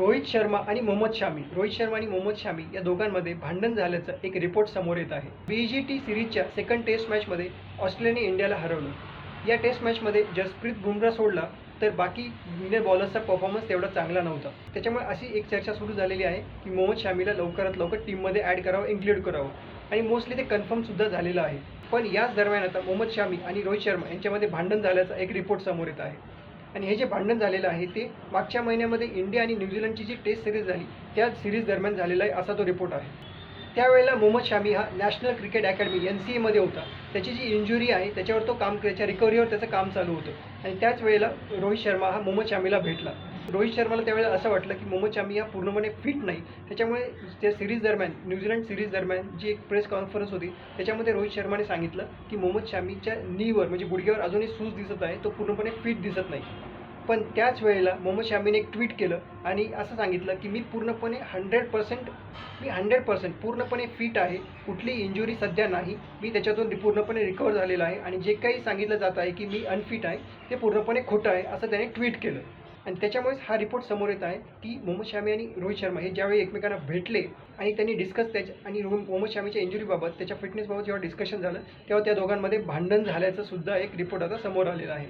रोहित शर्मा आणि मोहम्मद शामी. रोहित शर्मा आणि मोहम्मद शामी या दोघांमध्ये भांडण झाल्याचं एक रिपोर्ट समोर येत आहे. बी जी टी सिरीजच्या सेकंड टेस्ट मॅचमध्ये ऑस्ट्रेलियाने इंडियाला हरवलं. या टेस्ट मॅचमध्ये जसप्रीत बुमरा सोडला तर बाकी इंडियन बॉलर्सचा परफॉर्मन्स तेवढा चांगला नव्हता. त्याच्यामुळे अशी एक चर्चा सुरू झालेली आहे की मोहम्मद शामीला लवकरात लवकर टीममध्ये ॲड करावं इन्क्लूड करावं. आणि मोस्टली ते कन्फर्मसुद्धा झालेलं आहे. पण याच दरम्यान आता मोहम्मद शामी आणि रोहित शर्मा यांच्यामध्ये भांडण झाल्याचा एक रिपोर्ट समोर येत आहे. आणि हे जे भांडण झालेलं आहे ते मागच्या महिन्यामध्ये इंडिया आणि न्यूझीलंडची जी टेस्ट सिरीज झाली त्या सिरीज दरम्यान झालेला आहे असा तो रिपोर्ट आहे. त्यावेळेला मोहम्मद शामी हा national cricket academy N C एमध्ये होता. त्याची जी इंजुरी आहे त्याच्यावर तो काम त्याच्या रिकव्हरीवर त्याचं काम चालू होतं. आणि त्याच वेळेला रोहित शर्मा हा मोहम्मद शामीला भेटला. रोहित शर्माला त्यावेळेला असं वाटलं की मोहम्मद शामी हा पूर्णपणे फिट नाही. त्याच्यामुळे त्या सिरीज दरम्यान न्यूझीलंड सिरीज दरम्यान जी एक प्रेस कॉन्फरन्स होती त्याच्यामध्ये रोहित शर्माने सांगितलं की मोहम्मद शामीच्या नीवर म्हणजे गुडघ्यावर अजूनही सूज दिसत आहे तो पूर्णपणे फिट दिसत नाही. पण त्याच वेळेला मोहम्मद शामीने एक ट्विट केलं आणि असं सांगितलं की मी पूर्णपणे हंड्रेड पर्सेंट मी हंड्रेड पर्सेंट पूर्णपणे फिट आहे कुठली इंजुरी सध्या नाही मी त्याच्यातून पूर्णपणे रिकवर झालेला आहे आणि जे काही सांगितलं जात आहे की मी अनफिट आहे ते पूर्णपणे खोटं आहे असं त्याने ट्विट केलं. आणि त्याच्यामुळेच हा रिपोर्ट समोर येत आहे की मोहम्मद शामी आणि रोहित शर्मा हे ज्यावेळी एकमेकांना भेटले आणि त्यांनी डिस्कस त्याच्या आणि रोहित मोहम्मद शामीच्या इंजुरीबाबत त्याच्या फिटनेसबाबत जेव्हा डिस्कशन झालं तेव्हा त्या दोघांमध्ये भांडण झाल्याचं सुद्धा एक रिपोर्ट आता समोर आलेला आहे.